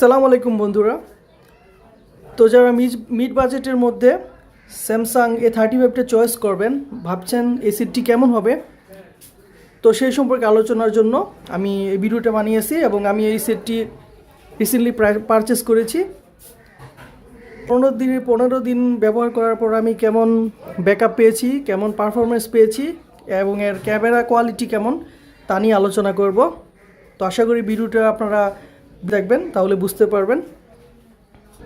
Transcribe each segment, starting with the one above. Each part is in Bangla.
সালাম আলাইকুম বন্ধুরা। তো যারা মিড মিড বাজেটের মধ্যে স্যামসাং এ থার্টি ফাইভটা চয়েস করবেন, ভাবছেন এই সেটটি কেমন হবে? তো সেই সম্পর্কে আলোচনার জন্য আমি এই ভিডিওটা বানিয়েছি এবং আমি এই সেটটি রিসেন্টলি পারচেস করেছি। পনেরো দিন পনেরো দিন ব্যবহার করার পর আমি কেমন ব্যাকআপ পেয়েছি, কেমন পারফরমেন্স পেয়েছি এবং এর ক্যামেরা কোয়ালিটি কেমন তা নিয়ে আলোচনা করব। তো আশা করি ভিডিওটা আপনারা দেখবেন, তাহলে বুঝতে পারবেন।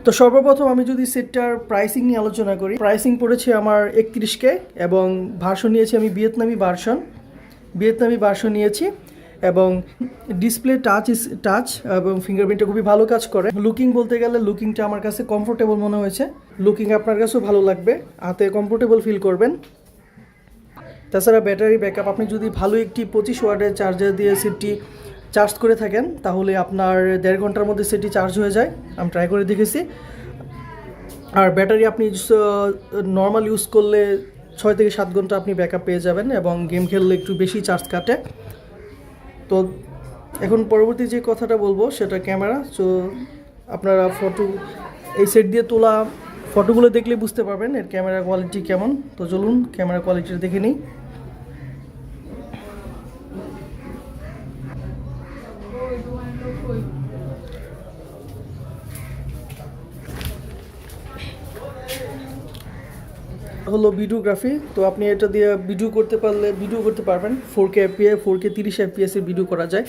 তো সর্বপ্রথম আমি যদি সেটটার প্রাইসিং নিয়ে আলোচনা করি। প্রাইসিং পড়েছে আমার একত্রিশকে এবং ভার্সন নিয়েছি আমি ভিয়েতনামি ভার্সন ভিয়েতনামি ভার্সন নিয়েছি এবং ডিসপ্লে টাচ ইস টাচ এবং ফিঙ্গারপ্রিন্টটা খুবই ভালো কাজ করে। লুকিং বলতে গেলে লুকিংটা আমার কাছে কমফোর্টেবল মনে হয়েছে। লুকিং আপনার কাছেও ভালো লাগবে। হাতে কমফোর্টেবল ফিল করবেন। তাছাড়া ব্যাটারি ব্যাকআপ আপনি যদি ভালো একটি পঁচিশ ওয়ার্ডের চার্জার দিয়ে সেটটি চার্জ করে থাকেন, তাহলে আপনার দেড় ঘণ্টার মধ্যে সেটি চার্জ হয়ে যায়। আমি ট্রাই করে দেখেছি। আর ব্যাটারি আপনি নর্মাল ইউজ করলে ছয় থেকে সাত ঘণ্টা আপনি ব্যাকআপ পেয়ে যাবেন এবং গেম খেললে একটু বেশি চার্জ কাটে। তো এখন পরবর্তী যে কথাটা বলব, সেটা ক্যামেরা তো আপনারা ফটো এই সেট দিয়ে তোলা ফটোগুলো দেখলে বুঝতে পারবেন এর ক্যামেরা কোয়ালিটি কেমন। তো চলুন ক্যামেরা কোয়ালিটিটা দেখে নিই। হলো ভিডিওগ্রাফি তো আপনি এটা দিয়ে ভিডিও করতে পারলে ভিডিও করতে পারবেন। Four K FPS four K তিরিশ এফপিএসের ভিডিও করা যায়।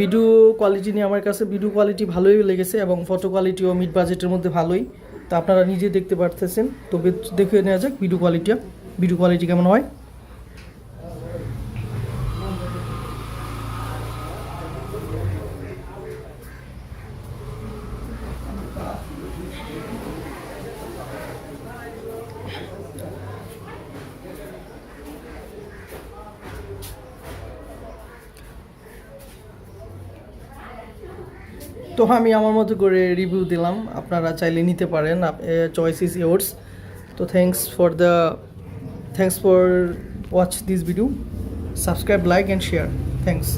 ভিডিও কোয়ালিটি নিয়ে আমার কাছে ভিডিও কোয়ালিটি ভালোই লেগেছে এবং ফটো কোয়ালিটিও মিড বাজেটের মধ্যে ভালোই। তো আপনারা নিজে দেখতে পারতেছেন। তো দেখে নেওয়া যাক ভিডিও কোয়ালিটি ভিডিও কোয়ালিটি কেমন হয়? তো আমি আমার মতো করে রিভিউ দিলাম। আপনারা চাইলে নিতে পারেন। চয়েস ইজ ইয়োর্স তো thanks for the thanks for watch this video subscribe like and share thanks